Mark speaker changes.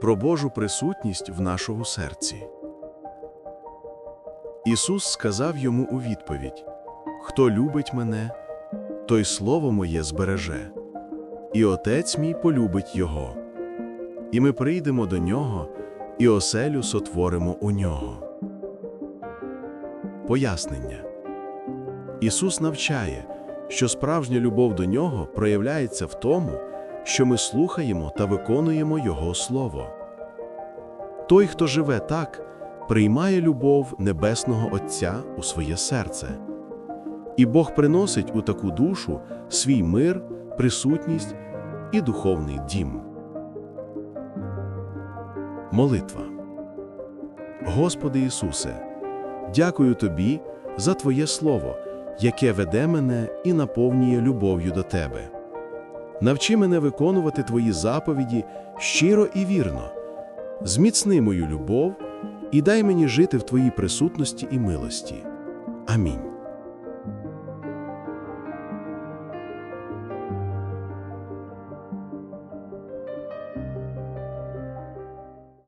Speaker 1: про Божу присутність в нашому серці. Ісус сказав йому у відповідь: Хто любить мене, той слово моє збереже, і Отець мій полюбить Його. І ми прийдемо до нього, і оселю сотворимо у нього. Пояснення Ісус навчає, що справжня любов до нього проявляється в тому, що ми слухаємо та виконуємо Його Слово. Той, хто живе так, приймає любов Небесного Отця у своє серце. І Бог приносить у таку душу свій мир, присутність і духовний дім. Молитва. Господи Ісусе, дякую Тобі за Твоє Слово, яке веде мене і наповнює любов'ю до Тебе. Навчи мене виконувати Твої заповіді щиро і вірно, зміцни мою любов і дай мені жити в Твоїй присутності і милості. Амінь.